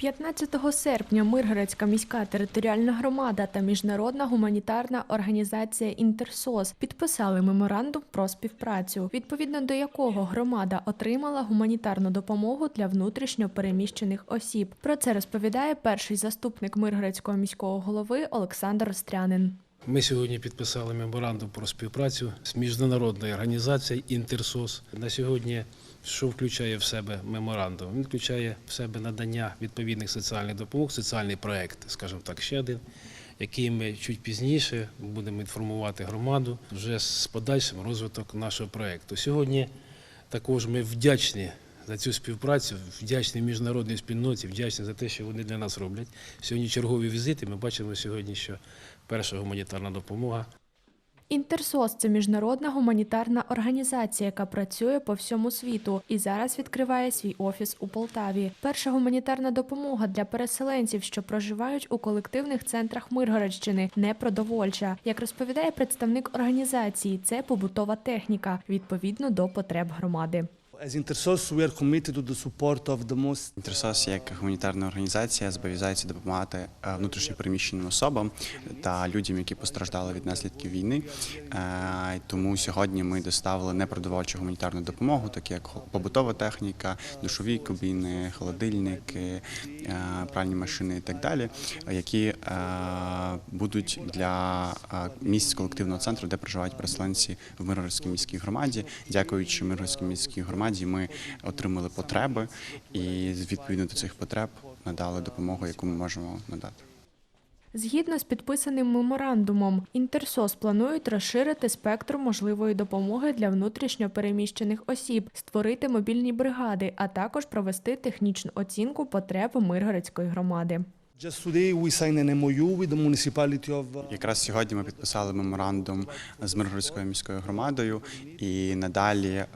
15 серпня Миргородська міська територіальна громада та міжнародна гуманітарна організація Інтерсос підписали меморандум про співпрацю, відповідно до якого громада отримала гуманітарну допомогу для внутрішньо переміщених осіб. Про це розповідає перший заступник Миргородського міського голови Олександр Острянин. Ми сьогодні підписали меморандум про співпрацю з міжнародною організацією Інтерсос. На сьогодні що включає в себе меморандум? Він включає в себе надання відповідних соціальних допомог, соціальний проект, скажімо так, ще один, який ми чуть пізніше будемо інформувати громаду вже з подальшим розвиток нашого проекту. Сьогодні також ми вдячні за цю співпрацю, вдячні міжнародній спільноті, вдячні за те, що вони для нас роблять. Сьогодні чергові візити. Ми бачимо сьогодні, що перша гуманітарна допомога Інтерсос це міжнародна гуманітарна організація, яка працює по всьому світу і зараз відкриває свій офіс у Полтаві. Перша гуманітарна допомога для переселенців, що проживають у колективних центрах Миргородщини, не продовольча. Як розповідає представник організації, це побутова техніка відповідно до потреб громади. Інтерсос як гуманітарна організація зобов'язується допомагати е, внутрішньопереміщеним особам та людям, які постраждали від наслідків війни. Е, Тому сьогодні ми доставили непродовольчу гуманітарну допомогу, такі як побутова техніка, душові кабіни, холодильники, е, пральні машини і так далі, які будуть для місць колективного центру, де проживають переселенці в Миргородській міській громаді. Дякуючи Миргородській міській громаді, ми отримали потреби і відповідно до цих потреб надали допомогу, яку ми можемо надати. Згідно з підписаним меморандумом, Інтерсос планують розширити спектр можливої допомоги для внутрішньо переміщених осіб, створити мобільні бригади, а також провести технічну оцінку потреб Миргородської громади. Uh, Якраз сьогодні ми підписали меморандум з Миргородською міською громадою, і надалі е,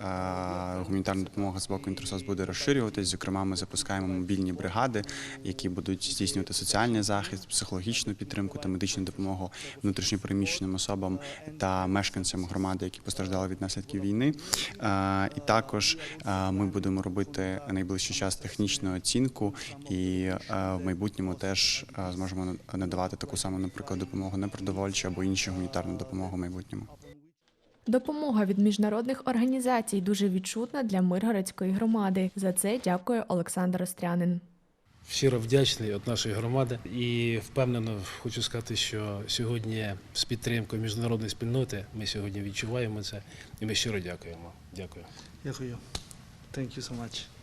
гуманітарна допомога з боку Інтерсос буде розширюватись. Зокрема, ми запускаємо мобільні бригади, які будуть здійснювати соціальний захист, психологічну підтримку та медичну допомогу внутрішньопереміщеним особам та мешканцям громади, які постраждали від наслідків війни. Е, І також е, ми будемо робити найближчий час технічну оцінку, і в майбутньому теж е, зможемо надавати таку саму, наприклад, допомогу непродовольчу або іншу гуманітарну допомогу в майбутньому. Допомога від міжнародних організацій дуже відчутна для Миргородської громади. За це дякує Олександр Острянин. щиро вдячний від нашої громади і впевнено хочу сказати, що сьогодні з підтримкою міжнародної спільноти ми сьогодні відчуваємо це і ми щиро дякуємо. Дякую. Дякую. Thank you so much.